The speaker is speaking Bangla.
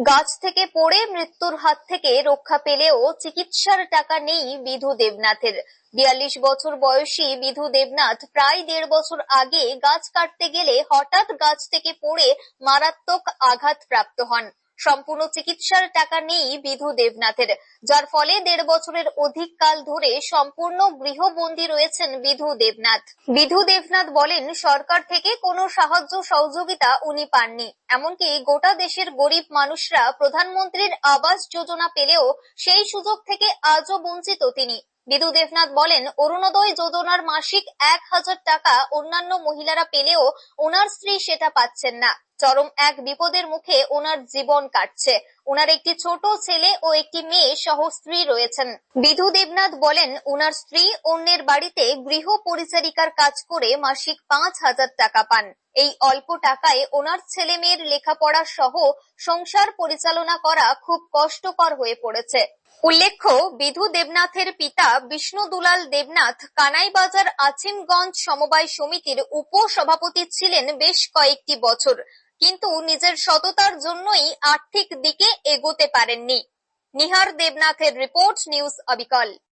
গাছ থেকে পড়ে মৃত্যুর হাত থেকে রক্ষা পেলেও চিকিৎসার টাকা নেই বিধু দেবনাথের। বিয়াল্লিশ বছর বয়সী বিধু দেবনাথ প্রায় দেড় বছর আগে গাছ কাটতে গেলে হঠাৎ গাছ থেকে পড়ে মারাত্মক আঘাত প্রাপ্ত হন। সম্পূর্ণ চিকিৎসার টাকা নেই বিধু দেবনাথের, যার ফলে দেড় বছরের অধিক কাল ধরে সম্পূর্ণ গৃহবন্দী রয়েছেন বিধু দেবনাথ। বিধু দেবনাথ বলেন, সরকার থেকে কোনো সাহায্য সহযোগিতা উনি পাননি। এমনকি গোটা দেশের গরিব মানুষরা প্রধানমন্ত্রীর আবাস যোজনা পেলেও সেই সুযোগ থেকে আজও বঞ্চিত তিনি। বিধু দেবনাথ বলেন, অরুণোদয় যোজনার মাসিক এক হাজার টাকা অন্যান্য মহিলারা পেলেও ওনার স্ত্রী সেটা পাচ্ছেন না। চরম এক বিপদের মুখে ওনার জীবন কাটছে। ওনার একটি ছোট ছেলে ও একটি মেয়ে সহ স্ত্রী রয়েছেন। বিধু দেবনাথ বলেন, ওনার স্ত্রী অন্যের বাড়িতে গৃহ পরিচারিকার কাজ করে মাসিক পাঁচ হাজার টাকা পান। এই অল্প টাকায় ওনার ছেলে মেয়ের লেখাপড়া সহ সংসার পরিচালনা করা খুব কষ্টকর হয়ে পড়েছে। উল্লেখ্য, বিধু দেবনাথের পিতা বিষ্ণু দুলাল দেবনাথ কানাইবাজার আছিমগঞ্জ সমবায় সমিতির উপসভাপতি ছিলেন বেশ কয়েকটি বছর। কিন্তু নিজের সততার জন্যই আর্থিক দিকে এগোতে পারেননি। নিহার দেবনাথের রিপোর্ট নিউজ অবিকল।